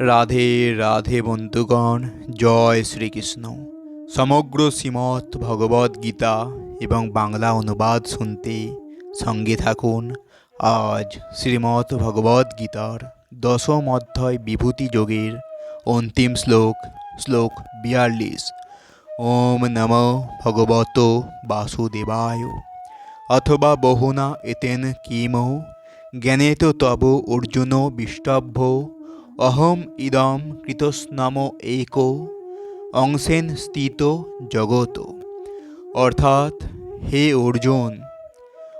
রাধে রাধে বন্ধুগণ, জয় শ্রীকৃষ্ণ। সমগ্র শ্রীমৎ ভগবদ গীতা এবং বাংলা অনুবাদ শুনতে সঙ্গে থাকুন। আজ শ্রীমৎ ভগবদ গীতার দশম অধ্যায় বিভূতি যোগের অন্তিম শ্লোক শ্লোক বিয়াল্লিশ। ওম নম ভগবত বাসুদেবায়। অথবা বহুনা এতেন কিম জ্ঞানে তো তব অর্জুন বিষ্টভ্য অহম ইদম কৃতস্নাম এক অংশেন স্থিত জগত। অর্থাৎ, হে অর্জুন,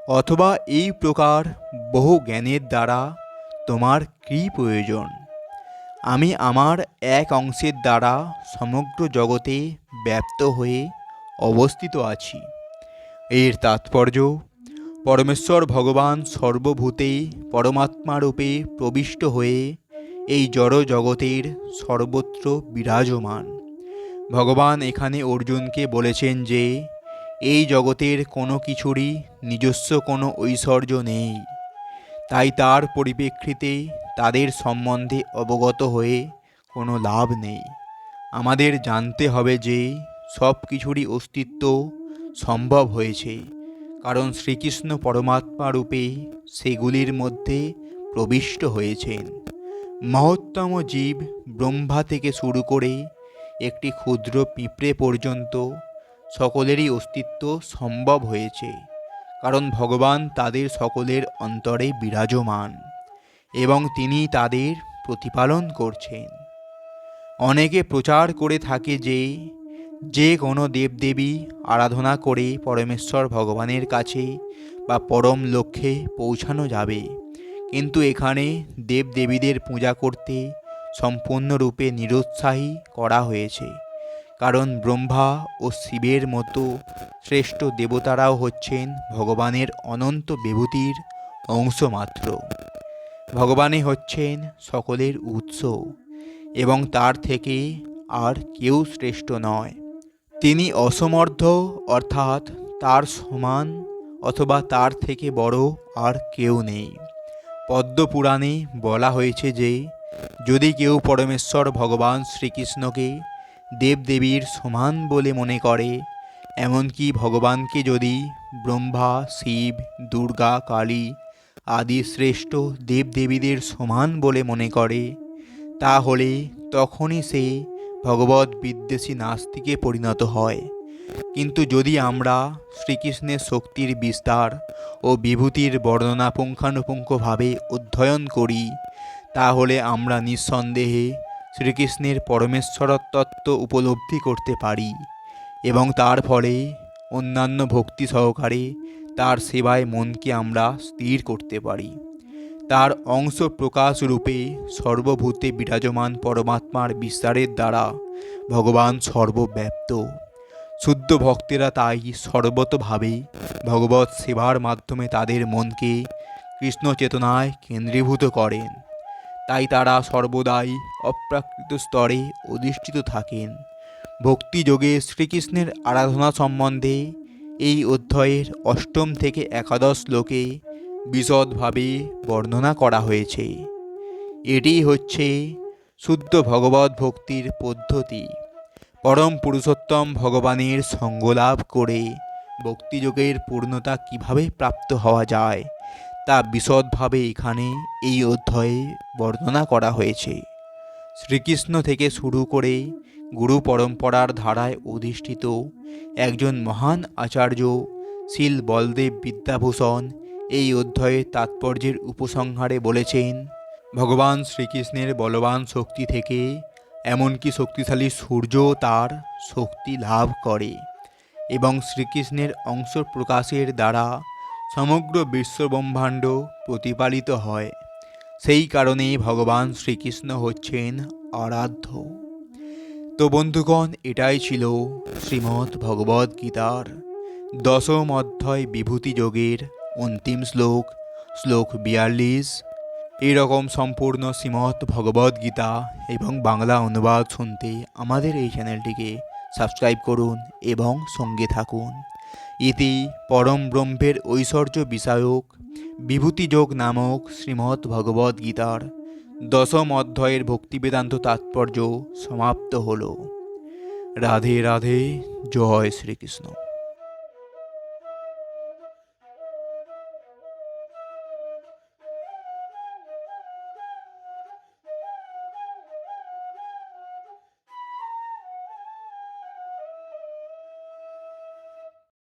অথবা এই প্রকার বহু জ্ঞানের দ্বারা তোমার কী প্রয়োজন? আমি আমার এক অংশের দ্বারা সমগ্র জগতে ব্যপ্ত হয়ে অবস্থিত আছি। এর তাৎপর্য, পরমেশ্বর ভগবান সর্বভূতে পরমাত্মারূপে প্রবিষ্ট হয়ে এই জড় জগতের সর্বত্র বিরাজমান। ভগবান এখানে অর্জুনকে বলেছেন যে, এই জগতের কোনো কিছুরই নিজস্ব কোনো ঐশ্বর্য নেই। তাই তার পরিপ্রেক্ষিতে তাদের সম্বন্ধে অবগত হয়ে কোনো লাভ নেই। আমাদের জানতে হবে যে, সব কিছুরই অস্তিত্ব সম্ভব হয়েছে, কারণ শ্রীকৃষ্ণ পরমাত্মা রূপে সেগুলির মধ্যে প্রবিষ্ট হয়েছেন। মহত্তম জীব ব্রহ্মা থেকে শুরু করে একটি ক্ষুদ্র পিঁপড়ে পর্যন্ত সকলেরই অস্তিত্ব সম্ভব হয়েছে, কারণ ভগবান তাদের সকলের অন্তরে বিরাজমান এবং তিনি তাদের প্রতিপালন করছেন। অনেকে প্রচার করে থাকে যে যে কোনো দেবদেবী আরাধনা করে পরমেশ্বর ভগবানের কাছে বা পরম লক্ষ্যে পৌঁছানো যাবে। কিন্তু এখানে দেবদেবীদের পূজা করতে সম্পূর্ণরূপে নিরুৎসাহী করা হয়েছে। কারণ ব্রহ্মা ও শিবের মতো শ্রেষ্ঠ দেবতারাও হচ্ছেন ভগবানের অনন্ত বিভূতির অংশ মাত্র। ভগবানই হচ্ছেন সকলের উৎস এবং তার থেকে আর কেউ শ্রেষ্ঠ নয়। তিনি অসমর্থ অর্থাৎ তার সমান অথবা তার থেকে বড় আর কেউ নেই। পদ্মপুরাণে বলা হয়েছে যে, যদি কেউ পরমেশ্বর ভগবান শ্রীকৃষ্ণকে দেবদেবীর সমান বলে মনে করে, এমনকি ভগবানকে যদি ব্রহ্মা, শিব, দুর্গা, কালী আদি শ্রেষ্ঠ দেবদেবীদের সমান বলে মনে করে, তাহলে তখনই সে ভগবত বিদ্বেষী নাস্তিকে পরিণত হয়। কিন্তু যদি আমরা শ্রীকৃষ্ণের শক্তির বিস্তার ও বিভূতির বর্ণনা পুঙ্খানুপুঙ্খভাবে অধ্যয়ন করি, তাহলে আমরা নিঃসন্দেহে শ্রীকৃষ্ণের পরমেশ্বরতত্ত্ব উপলব্ধি করতে পারি এবং তার ফলে অন্যান্য ভক্তি সহকারে তার সেবায় মনকে আমরা স্থির করতে পারি। তার অংশ প্রকাশ রূপে সর্বভূতে বিরাজমান পরমাত্মার বিস্তারের দ্বারা ভগবান সর্বব্যাপ্ত। শুদ্ধ ভক্তেরা তাই সর্বতভাবে ভগবত সেবার মাধ্যমে তাদের মনকে কৃষ্ণ চেতনায় কেন্দ্রীভূত করেন। তাই তারা সর্বদাই অপ্রাকৃত স্তরে অধিষ্ঠিত থাকেন। ভক্তিযোগে শ্রীকৃষ্ণের আরাধনা সম্বন্ধে এই অধ্যায়ের অষ্টম থেকে একাদশ শ্লোকে বিশদভাবে বর্ণনা করা হয়েছে। এটি হচ্ছে শুদ্ধ ভগবত ভক্তির পদ্ধতি। পরম পুরুষোত্তম ভগবানের সঙ্গলাভ করে ভক্তিযোগের পূর্ণতা কীভাবে প্রাপ্ত হওয়া যায়, তা বিশদভাবে এখানে এই অধ্যায়ে বর্ণনা করা হয়েছে। শ্রীকৃষ্ণ থেকে শুরু করে গুরু পরম্পরার ধারায় অধিষ্ঠিত একজন মহান আচার্য শিল বলদেব বিদ্যাভূষণ এই অধ্যায়ের তাৎপর্যের উপসংহারে বলেছেন, ভগবান শ্রীকৃষ্ণের বলবান শক্তি থেকে এমনকি শক্তিশালী সূর্য তার শক্তি লাভ করে এবং শ্রীকৃষ্ণের অংশ প্রকাশের দ্বারা সমগ্র বিশ্বব্রহ্মাণ্ড প্রতিপালিত হয়। সেই কারণেই ভগবান শ্রীকৃষ্ণ হচ্ছেন আরাধ্য। তো বন্ধুগণ, এটাই ছিল শ্রীমৎ ভগবদ গীতার দশম অধ্যায় বিভূতি যোগের অন্তিম শ্লোক শ্লোক বিয়াল্লিশ। এরকম সম্পূর্ণ শ্রীমৎ ভগবদ গীতা এবং বাংলা অনুবাদ শুনতে আমাদের এই চ্যানেলটিকে সাবস্ক্রাইব করুন এবং সঙ্গে থাকুন। ইতি পরম ব্রহ্মের ঐশ্বর্য বিষয়ক বিভূতিযোগ নামক শ্রীমৎ ভগবদ গীতার দশম অধ্যায়ের ভক্তিবেদান্ত তাৎপর্য সমাপ্ত হলো। রাধে রাধে, জয় শ্রীকৃষ্ণ।